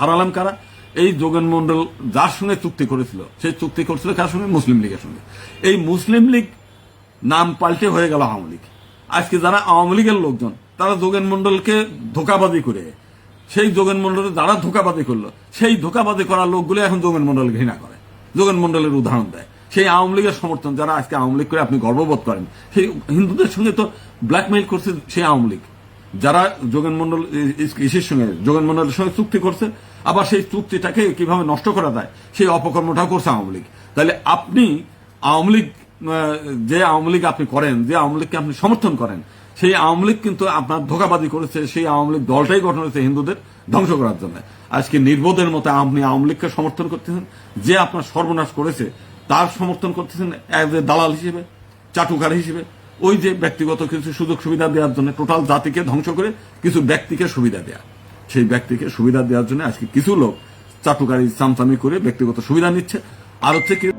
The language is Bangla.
হারালাম কারা? এই যোগেন মন্ডল যার সঙ্গে চুক্তি করেছিল সেই চুক্তি করেছিল কার সঙ্গে? মুসলিম লীগের সঙ্গে। এই মুসলিম লীগ নাম পাল্টে হয়ে গেল আওয়ামী লীগ। আজকে যারা আওয়ামী লীগের লোকজন, তারা যোগেন মন্ডলকে ধোকাবাজি করে। সেই যোগেন মন্ডলে যারা ধোকাবাজি করল, সেই ধোকাবাজি করা লোকগুলো এখন যোগেন মন্ডল ঘৃণা করে। যোগেন মন্ডলের উদাহরণ দেয়। সেই আওয়ামী লীগের সমর্থন যারা আজকে আওয়ামী লীগ করে আপনি গর্ববোধ করেন, সেই হিন্দুদের সঙ্গে তো ব্ল্যাকমেইল করছে সেই আওয়ামী লীগ। যারা যোগেন মন্ডল ইসির সঙ্গে যোগেন মন্ডলের সঙ্গে চুক্তি করছে, আবার সেই চুক্তিটাকে কীভাবে নষ্ট করা যায়, সেই অপকর্মটাও করছে আওয়ামী লীগ। তাহলে আপনি আওয়ামী লীগ যে আওয়ামী লীগ আপনি করেন, যে আওয়ামী লীগকে আপনি সমর্থন করেন, সেই আওয়ামী লীগ কিন্তু আপনার ধোকাবাজি করেছে, সেই আওয়ামী লীগ দলটাই গঠন হয়েছে হিন্দুদের ধ্বংস করার জন্য। আজকে নির্বোধের মতো আপনি আওয়ামী লীগকে সমর্থন করতেছেন, যে আপনার সর্বনাশ করেছে, তার সমর্থন করতেছেন দালাল হিসেবে, চাটুকার হিসেবে ওই যে ব্যক্তিগত কিছু সুযোগ সুবিধা দেওয়ার জন্য, টোটাল জাতিকে ধ্বংস করে কিছু ব্যক্তিকে সুবিধা দেয়া। সেই ব্যক্তিকে সুবিধা দেওয়ার জন্য আজকে কিছু লোক চাটুকারি চামচামি করে ব্যক্তিগত সুবিধা নিচ্ছে। আর হচ্ছে কি